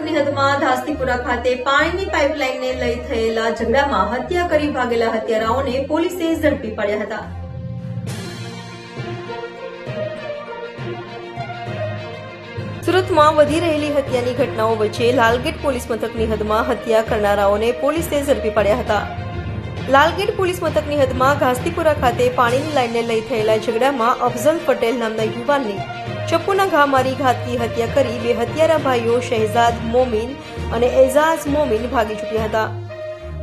મથકની હદમાં ધાસ્તીપુરા ખાતે પાણીની પાઇપલાઇનને લઈ થયેલા ઝઘડામાં હત્યા કરી ભાગેલા હત્યારાઓને પોલીસે ઝડપી પાડ્યા હતા. સુરતમાં વધી રહેલી હત્યાની ઘટનાઓ વચ્ચે લાલગેટ પોલીસ મથકની હદમાં હત્યા કરનારાઓને પોલીસે ઝડપી પાડ્યા હતા. લાલગેટ પોલીસ મથકની હદમાં ઘાસ્તીપુરા ખાતે પાણીની લાઇનને લઈ થયેલા ઝઘડામાં અફઝલ પટેલ નામના યુવાનની ચપ્પુના ઘા મારી ઘાતકી હત્યા કરી બે હત્યારા ભાઈઓ શહેજાદ મોમીન અને એઝાઝ મોમીન ભાગી છૂટ્યા હતા.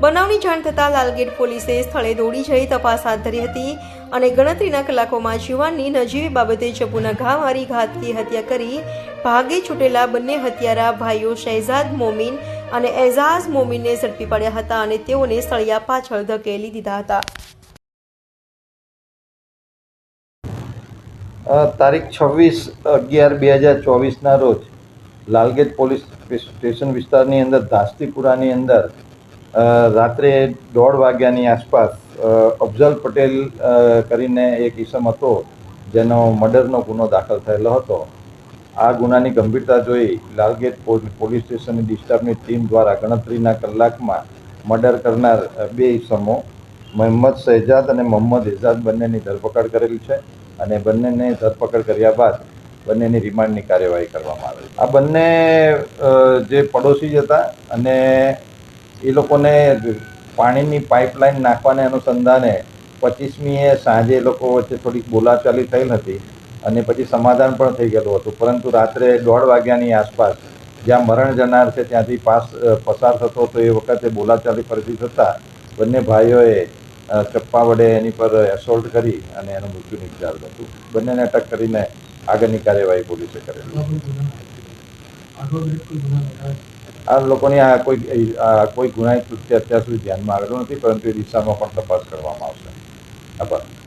બનાવની જાણ થતાં લાલગેટ પોલીસે સ્થળે દોડી જઈ તપાસ હાથ ધરી હતી અને ગણતરીના કલાકોમાં જીવાનની નજીવી બાબતે ચપ્પુના ઘા મારી ઘાતકી હત્યા કરી ભાગે છૂટેલા બંને હત્યારા ભાઈઓ શહેજાદ મોમીન અને એઝાઝ મોમીનને ઝડપી પાડ્યા હતા અને તેઓને સળિયા પાછળ ધકેલી દીધા હતા. તારીખ છવ્વીસ અગિયાર બે હજાર ચોવીસના રોજ લાલગેટ પોલીસ સ્ટેશન વિસ્તારની અંદર, ધાસ્તીપુરાની અંદર રાત્રે દોઢ વાગ્યાની આસપાસ અફઝલ પટેલ કરીને એક ઈસમ હતો, જેનો મર્ડરનો ગુનો દાખલ થયેલો હતો. આ ગુનાની ગંભીરતા જોઈ લાલગેટ પોલીસ સ્ટેશનની ડિસ્ટાફની ટીમ દ્વારા ગણતરીના કલાકમાં મર્ડર કરનાર બે ઈસમો, મહંમદ શહેજાદ અને મોહમ્મદ એઝાદ બંનેની ધરપકડ કરેલી છે. અને બંનેને ધરપકડ કર્યા બાદ બંનેની રિમાન્ડની કાર્યવાહી કરવામાં આવેલ આ બંને જે પડોશી જ હતા અને એ લોકોને પાણીની પાઇપલાઇન નાખવાને અનુસંધાને પચીસમીએ સાંજે એ લોકો વચ્ચે થોડીક બોલાચાલી થયેલ હતી અને પછી સમાધાન પણ થઈ ગયેલું હતું. પરંતુ રાત્રે દોઢ વાગ્યાની આસપાસ જ્યાં મરણ જનાર છે ત્યાંથી પાસ પસાર થતો હતો એ વખતે બોલાચાલી ફરતી થતાં બંને ભાઈઓએ ચપ્પા વડે એની પર એસોલ્ટ કરી અને એનું મૃત્યુ નિપજાવ્યું હતું. બંનેને અટક કરીને આગળની કાર્યવાહી પોલીસે કરેલી. આ લોકોની આ કોઈ કોઈ ગુનાહિત કૃત્ય અત્યાર સુધી ધ્યાનમાં આવેલું નથી, પરંતુ એ દિશામાં પણ તપાસ કરવામાં આવશે. આભાર.